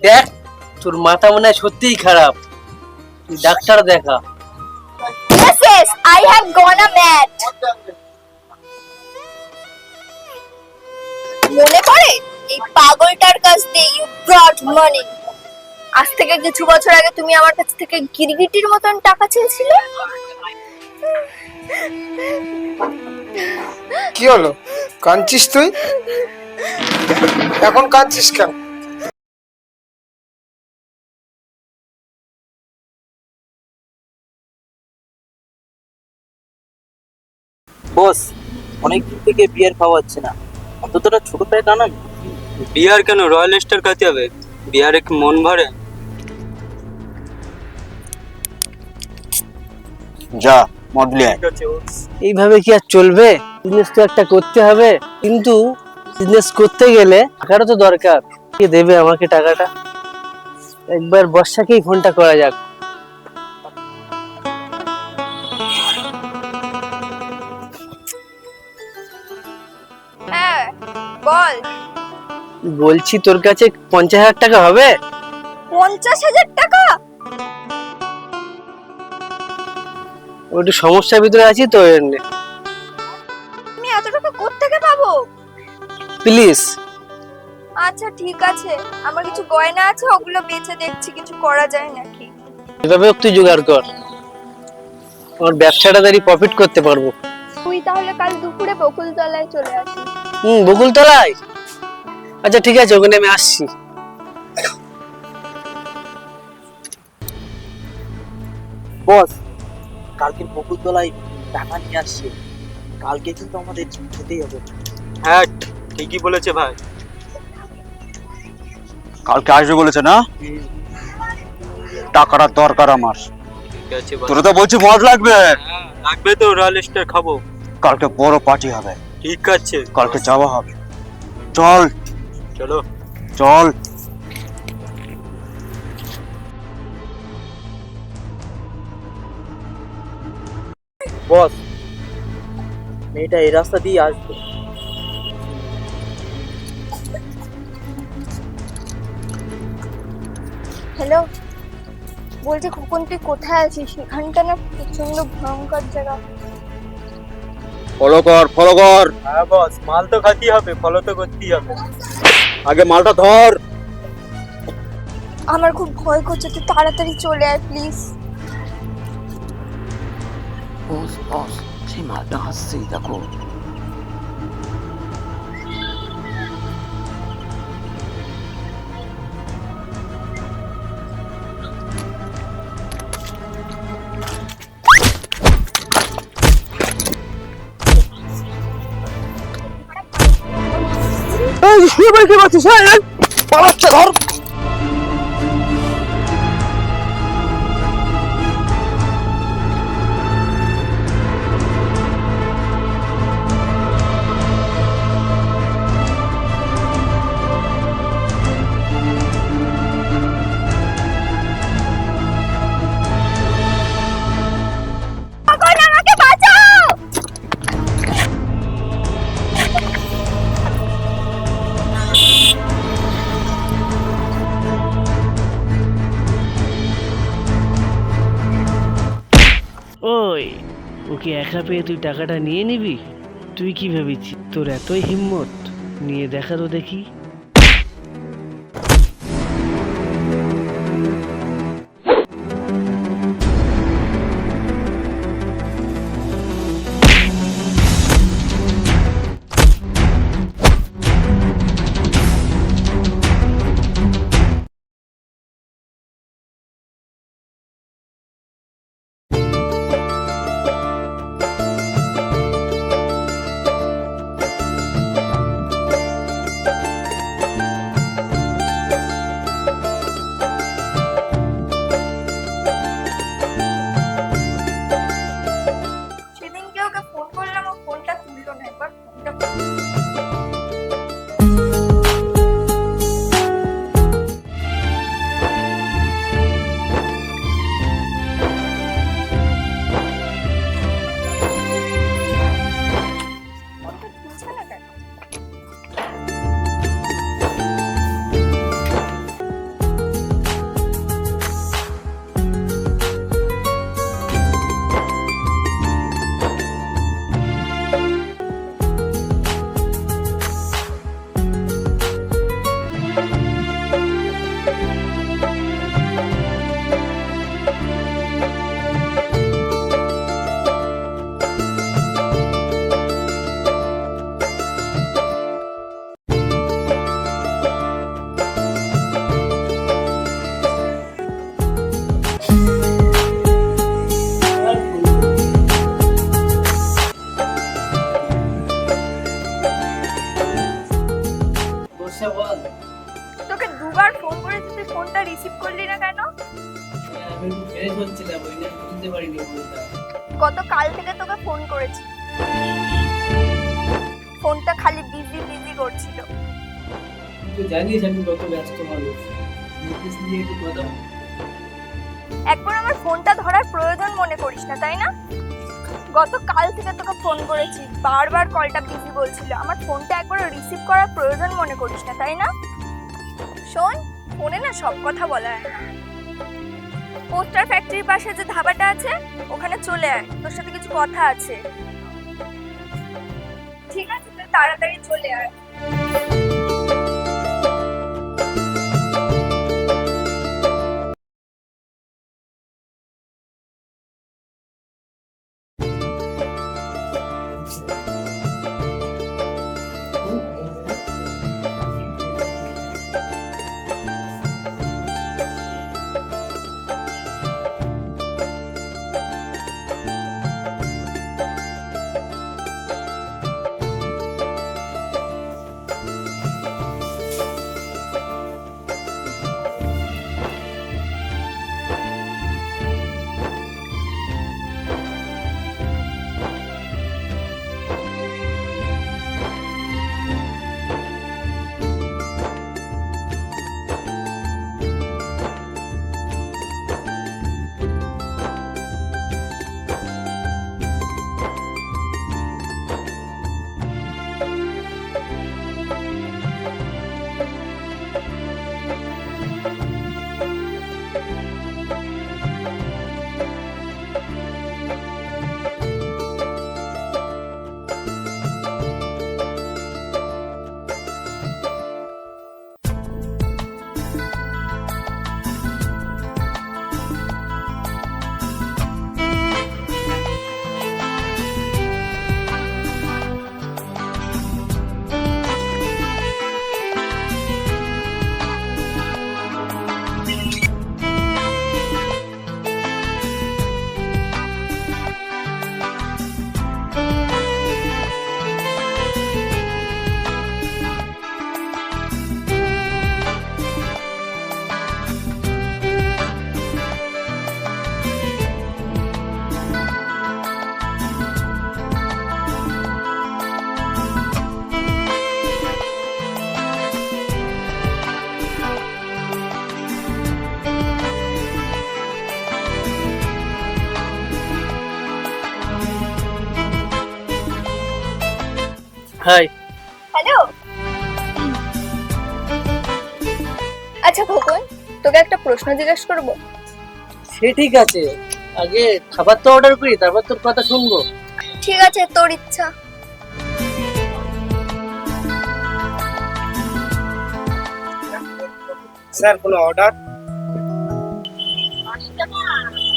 দেখ তোর মাথা মনে হয় সত্যিই খারাপ। তুই ডাক্তার দেখা। Yes, I have gone a mad. মনে পড়ে? এই পাগলটার কাছ দিয়ে ইউ ব্রট মানি আজ থেকে কিছু বছর আগে তুমি আমার কাছ থেকে গিরগিটির মতন টাকা চেয়েছিলে? কি হলো? কাঁদছিস তুই? এখন কাঁদছিস কেন? বস অনেক দিন থেকে বিয়ার খাওয়া হচ্ছে না। অন্ততটা ছোট প্যাক আনান বিহার কেন? রয়্যাল স্টার খাতে হবে? বিহারে কি মন ভরে? যা মডলি আয়। ঠিক আছে বস। এইভাবে কি আর চলবে? বিজনেস তো একটা করতে হবে কিন্তু বিজনেস করতে গেলে টাকারও তো দরকার। কে দেবে আমাকে টাকাটা? একবার বর্ষাকেই ফোনটা করা যাক। বলছি তোর কাছে পঞ্চাশ হাজার টাকা হবে? পঞ্চাশ হাজার টাকা? একটু সমস্যার ভিতরে আছি তো এর আমি এত টাকা কোত্থেকে পাবো? প্লিজ। আচ্ছা ঠিক আছে। আমার কিছু গয়না আছে ওগুলো বেচে দেখছি কিছু করা যায় নাকি? এভাবে তুই জোগাড় কর। আমার ব্যবসাটা দাঁড়িয়ে প্রফিট করতে পারব। তুই তাহলে কাল দুপুরে বকুলতলায় চলে আসিস। হুম বকুলতলায়? আচ্ছা ঠিক আছে ওখানে আমি আসছি। বস কালকে বকুলতলায় টাকা নিয়ে আসছে। কালকে কিন্তু আমাদের যেতেই হবে। হ্যাঁ ঠিকই বলেছে ভাই। কালকে আসবে বলেছে না? টাকাটা দরকার আমার। ঠিক আছে ভাই। তোরা তো বলছি মদ লাগবে। হ্যাঁ, লাগবে তো রয়্যাল স্টার খাব। কালকে বড় পার্টি হবে। ঠিক আছে। কালকে যাওয়া হবে। চল। চলো। চল। বস মেয়েটা এই রাস্তা দিয়ে আসবে। হ্যালো বলছি খোকন তুই কোথায় আছিস? সেখানটা না প্রচণ্ড ভয়ঙ্কর জায়গা। ফলো কর ফলো কর। হ্যাঁ বস মাল তো খাতেই হবে ফলো তো করতেই হবে। আগে মালটা ধর। আমার খুব ভয় করছে তুই তাড়াতাড়ি চলে আয় প্লিজ বস বস সেই মালটা হাসছেই দেখো। পালাচ্ছে ধর। একা পেয়ে তুই টাকাটা নিয়ে নিবি? তুই কি ভেবেছিস? তোর এতই হিম্মত। নিয়ে দেখা তো দেখি। হচ্ছিলাম ওই জন্য বুঝতে পারিনি ফোনটা গত কাল থেকে তোকে ফোন করেছি। ফোনটা খালি বিজি বিজি করছিল। তুই জানিস আমি কত ব্যস্ত মানুষ। নির্দেশ নিয়ে একটু কথা একবার আমার ফোনটা ধরার প্রয়োজন মনে করিস না তাই না? গত কাল থেকে তোকে ফোন করেছি বারবার কলটা বিজি বলছিল। আমার ফোনটা একবার রিসিভ করার প্রয়োজন মনে করিস না তাই না? শোন ফোনে না সব কথা বলা হয়। না পোস্টার ফ্যাক্টরির পাশে যে ধাবাটা আছে, ওখানে চলে আয়। তোর সাথে কিছু কথা আছে। ঠিক আছে, তুই তাড়াতাড়ি চলে আয়। হাই হ্যালো আচ্ছা খোকন তোকে একটা প্রশ্ন জিজ্ঞেস করব? সে ঠিক আছে। আগে খাবার তো অর্ডার করি তারপর তোর কথা শুনব। ঠিক আছে তোর ইচ্ছা। স্যার কোনো অর্ডার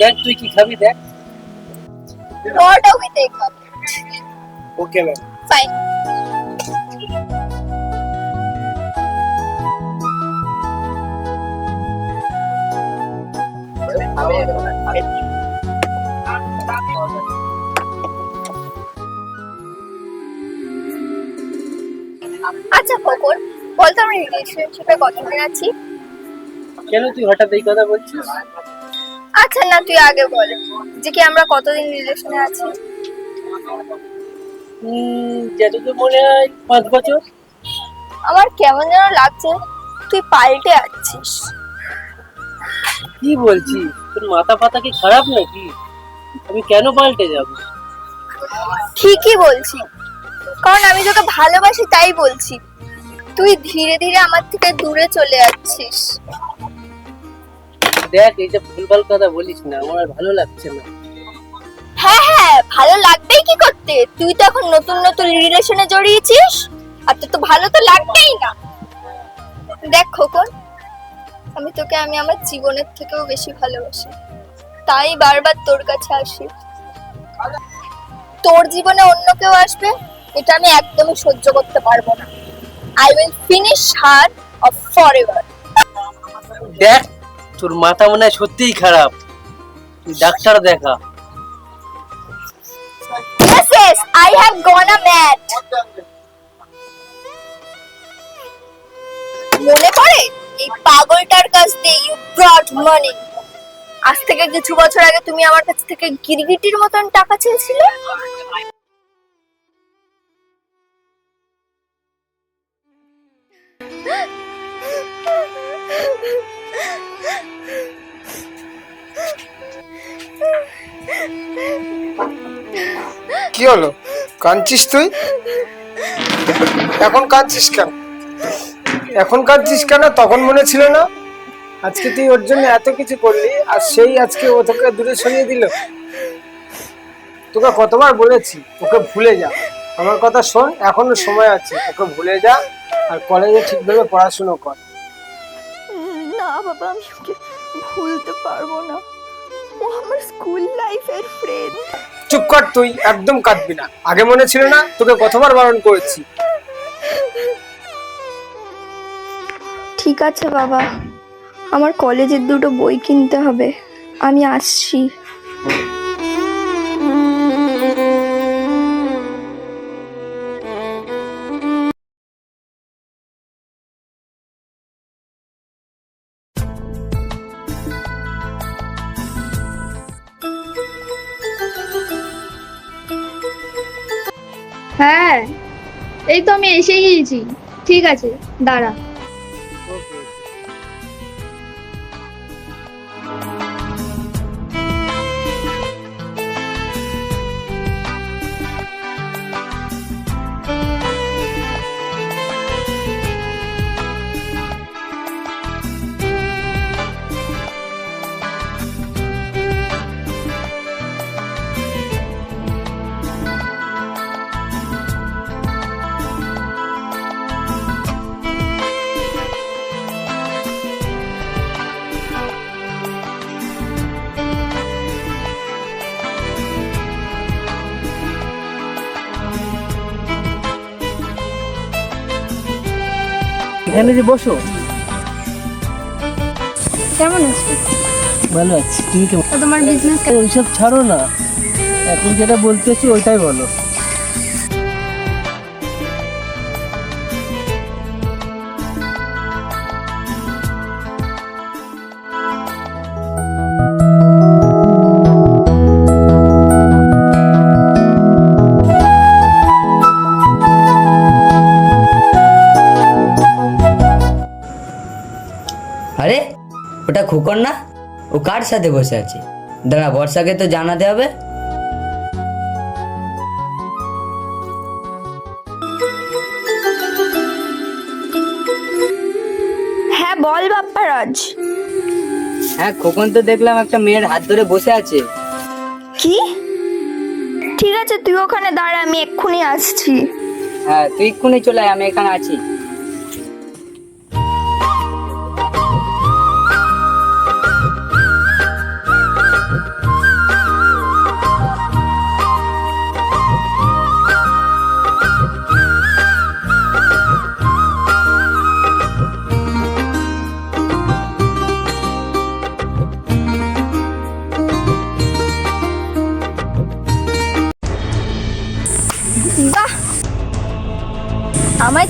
দেখ তুই কি খাবি দেখ। এগ ওকে ম্যাম ফাইন আচ্ছা খোকন বলতো আমরা রিলেশনশিপে কতদিন আছি? কেন তুই হঠাৎ এই কথা বলছিস? আচ্ছা না তুই আগে বল। যে কি আমরা কতদিন রিলেশনে আছি? যতদূর মনে হয় পাঁচ বছর। আমার কেমন যেন লাগছে তুই পাল্টে যাচ্ছিস কি বলছিস? তোর মাথা ফাতা কি খারাপ নাকি? আমি কেন পাল্টে যাব? ঠিকই বলছি। কারণ আমি তোকে ভালোবাসি তাই বলছি। তুই ধীরে ধীরে আমার থেকে দূরে চলে যাচ্ছিস। দেখ এই এইটা ভুলভাল কথা বলিস না আমার আর ভালো লাগছে না। হ্যাঁ হ্যাঁ ভালো লাগবেই কি করতে? তুই তো এখন নতুন নতুন রিলেশনে জড়িয়েছিস আর তোর তো ভালো তো লাগবেই না। দেখ খোকন আমি তোকে আমি আমার জীবনের থেকেও বেশি ভালোবাসি। তাই বারবার তোর কাছে আসি। তোর জীবনে অন্য কেউ আসবে এটা আমি একদমই সহ্য করতে পারব না। I will finish her off for ever দেখ তোর মাথা মনে হয় সত্যিই খারাপ। তুই ডাক্তার দেখা। Yes, yes, I have gone a mad. মনে পড়ে? এই পাগলটার কাছ দিয়ে ইউ ব্রট মানি আজ থেকে কিছু বছর আগে তুমি আমার কাছ থেকে গিরগিটির মতন টাকা চেয়েছিলে? কি হলো? কাঁদছিস তুই? এখন কাঁদছিস কেন? এখন কাঁদছিস কেন তখন মনে ছিল না। আজকে তুই ওর জন্য এত কিছু করলি আর সেই আজকে ও তোকে দূরে সরিয়ে দিল। তোকে কতবার বলেছি ওকে ভুলে যা। আমার কথা শোন এখনও সময় আছে ওকে ভুলে যা আর কলেজে ঠিকভাবে পড়াশুনো কর। না বাবা আমি ওকে ভুলতে পারব না। ও আমার স্কুল লাইফের ফ্রেন্ড চুপ কর তুই একদম কাঁদবি না। আগে মনে ছিল না তোকে কতবার বারণ করেছি। ঠিক আছে, বাবা। আমার কলেজের দুটো বই কিনতে হবে। আমি আসছি। হ্যাঁ এই তো আমি এসে গিয়েছি। ঠিক আছে, দাঁড়া। এখানে যে বসো। কেমন আছো? ভালো আছি। তুমি কেমন? তোমার বিজনেস ওইসব ছাড়ো না। এখন যেটা বলতেছি ওইটাই বলো। খোকন না ও কার সাথে বসে আছে? দাঁড়া বর্ষাকে তো জানাতে হবে। হ্যাঁ বল বাপ্পা রাজ হ্যাঁ খোকন তো দেখলাম একটা মেয়ের হাত ধরে বসে আছে। কি? ঠিক আছে তুই ওখানে দাঁড়া আমি এক্ষুনি আসছি। হ্যাঁ তুই এক্ষুনি চলে আয় আমি এখানে আছি।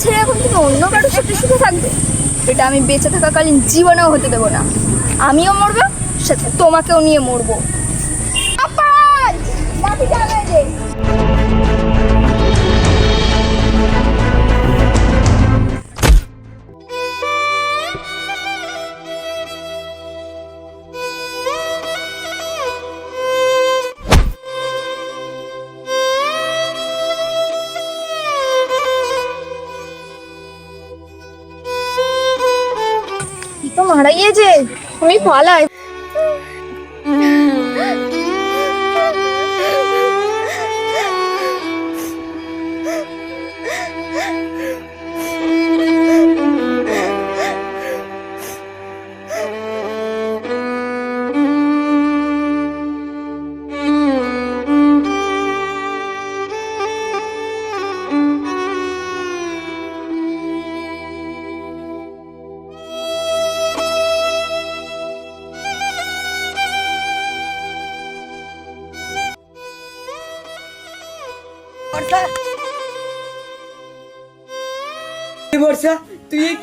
ছেড়ে এখন তুমি অন্য কারোর সাথে সুখে থাকবে। এটা আমি বেঁচে থাকাকালীন জীবনেও হতে দেবো না। আমিও মরবো, সাথে তোমাকেও নিয়ে মরবো। তো আমি পালাই।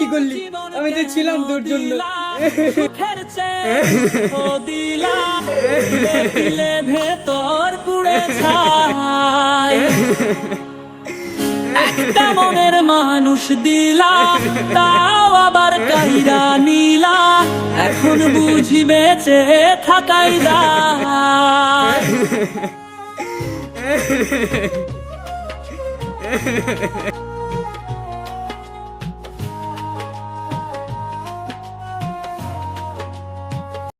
করলি? আমি তো ছিলাম তোর জন্য। ভেতর পুড়ে একটা মনের মানুষ দিলা তাও আবার কাইরা নিলা। এখন বুঝি বেঁচে থাকাই দায়